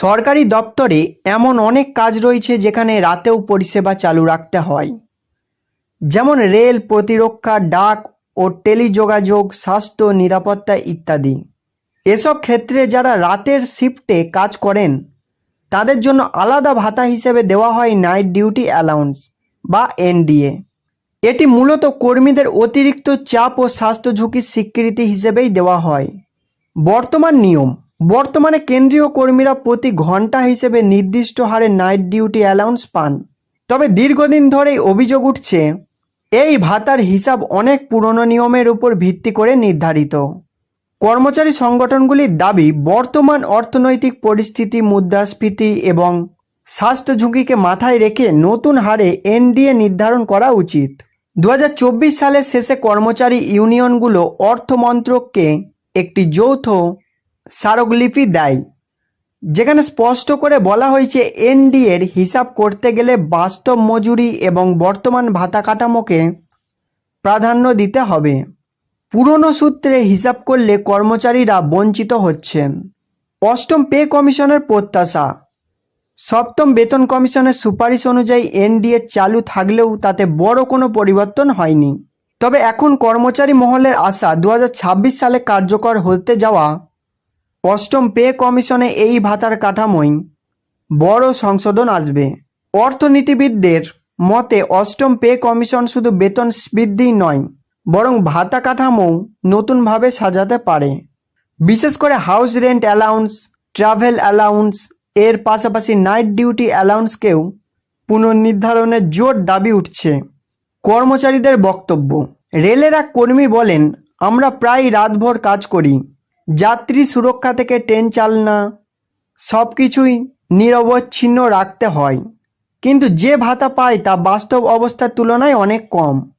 সরকারি দপ্তরে এমন অনেক কাজ রয়েছে যেখানে রাতেও পরিষেবা চালু রাখতে হয়। যেমন রেল প্রতিরক্ষা, ডাক ও টেলিযোগাযোগ, স্বাস্থ্য, নিরাপত্তা ইত্যাদি। এসব ক্ষেত্রে যারা রাতের শিফটে কাজ করেন, তাদের জন্য আলাদা ভাতা হিসেবে দেওয়া হয় নাইট ডিউটি অ্যালাউন্স বা এনডিএ। এটি মূলত কর্মীদের অতিরিক্ত চাপ ও স্বাস্থ্য ঝুঁকির স্বীকৃতি হিসেবেই দেওয়া হয়। বর্তমান নিয়ম বর্তমানে কেন্দ্রীয় কর্মীরা প্রতি ঘণ্টা হিসেবে নির্দিষ্ট হারে নাইট ডিউটি অ্যালাউন্স পান। তবে দীর্ঘদিন ধরেই অভিযোগ উঠছে, এই ভাতার হিসাব অনেক পুরনো নিয়মের উপর ভিত্তি করে নির্ধারিত। কর্মচারী সংগঠনগুলির দাবি, বর্তমান অর্থনৈতিক পরিস্থিতি, মুদ্রাস্ফীতি এবং স্বাস্থ্য ঝুঁকিকে মাথায় রেখে নতুন হারে এনডিএ নির্ধারণ করা উচিত। দু হাজার চব্বিশ সালের শেষে কর্মচারী ইউনিয়নগুলো অর্থমন্ত্রককে একটি যৌথ স্মারকলিপি দেয়, যেখানে স্পষ্ট করে বলা হয়েছে এনডিএর হিসাব করতে গেলে বাস্তব মজুরি এবং বর্তমান ভাতা কাঠামোকে প্রাধান্য দিতে হবে। পুরনো সূত্রে হিসাব করলে কর্মচারীরা বঞ্চিত হচ্ছেন অষ্টম পে কমিশনের প্রত্যাশা, সপ্তম বেতন কমিশনের সুপারিশ অনুযায়ী এনডিএ চালু থাকলেও তাতে বড় কোনো পরিবর্তন হয়নি। তবে এখন কর্মচারী মহলের আশা দু হাজার ছাব্বিশ সালে কার্যকর হতে যাওয়া অষ্টম পে কমিশনে এই ভাতার কাঠামোয় বড় সংশোধন আসবে। অর্থনীতিবিদদের মতে অষ্টম পে কমিশন শুধু বেতন বৃদ্ধি নয়, বরং ভাতা কাঠামো নতুনভাবে সাজাতে পারে। বিশেষ করে house rent allowance, travel allowance, এর পাশাপাশি নাইট ডিউটি অ্যালাউন্সকেও পুনর্নির্ধারণের জোর দাবি উঠছে। কর্মচারীদের বক্তব্য, রেলেরা কর্মী বলেন, আমরা প্রায় রাতভর কাজ করি যাত্রী সুরক্ষা থেকে ট্রেন চালনা সব কিছুই নিরবচ্ছিন্ন রাখতে হয়। কিন্তু যে ভাতা পায় তা বাস্তব অবস্থার তুলনায় অনেক কম।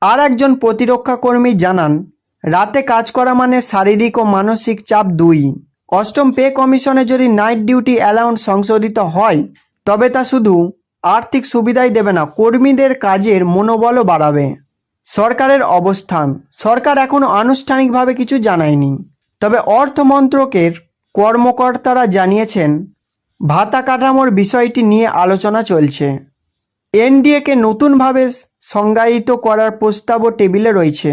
আর একজন প্রতিরক্ষা কর্মী জানান, রাতে কাজ করা মানে শারীরিক ও মানসিক চাপ দুই। অষ্টম পে কমিশনে যদি নাইট ডিউটি অ্যালাউন্স সংশোধিত হয়, তবে তা শুধু আর্থিক সুবিধাই দেবে না, কর্মীদের কাজের মনোবলও বাড়াবে। সরকারের অবস্থান। সরকার এখনও আনুষ্ঠানিকভাবে কিছু জানায়নি। তবে অর্থ মন্ত্রকের কর্মকর্তারা জানিয়েছেন, ভাতা কাঠামোর বিষয়টি নিয়ে আলোচনা চলছে। এনডিএকে নতুনভাবে সংজ্ঞায়িত করার প্রস্তাবও টেবিলে রয়েছে।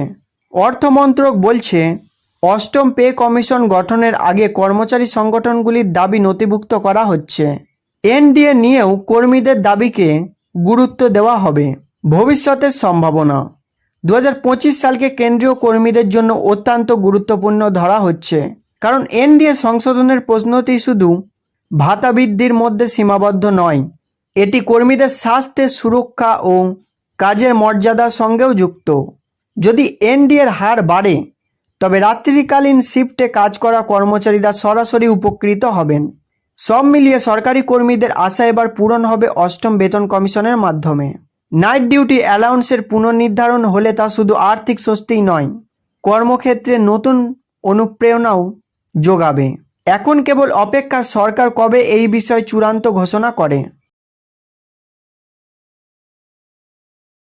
অর্থমন্ত্রক বলছে, অষ্টম পে কমিশন গঠনের আগে কর্মচারী সংগঠনগুলির দাবি নথিভুক্ত করা হচ্ছে। এনডিএ নিয়েও কর্মীদের দাবিকে গুরুত্ব দেওয়া হবে। ভবিষ্যতের সম্ভাবনা। দু হাজার পঁচিশ সালকে কেন্দ্রীয় কর্মীদের জন্য অত্যন্ত গুরুত্বপূর্ণ ধরা হচ্ছে। কারণ এনডিএ সংশোধনের প্রশ্নটি শুধু ভাতা বৃদ্ধির মধ্যে সীমাবদ্ধ নয়, এটি কর্মীদের স্বাস্থ্যের সুরক্ষা ও কাজের মর্যাদার সঙ্গেও যুক্ত। যদি এনডিএর হার বাড়ে, তবে রাত্রিকালীন শিফটে কাজ করা কর্মচারীরা সরাসরি উপকৃত হবেন। সব মিলিয়ে সরকারি কর্মীদের আশা এবার পূরণ হবে অষ্টম বেতন কমিশনের মাধ্যমে। নাইট ডিউটি অ্যালাউন্সের পুনর্নির্ধারণ হলে তা শুধু আর্থিক স্বস্তিই নয়, কর্মক্ষেত্রে নতুন অনুপ্রেরণাও যোগাবে। এখন কেবল অপেক্ষা সরকার কবে এই বিষয়ে চূড়ান্ত ঘোষণা করে?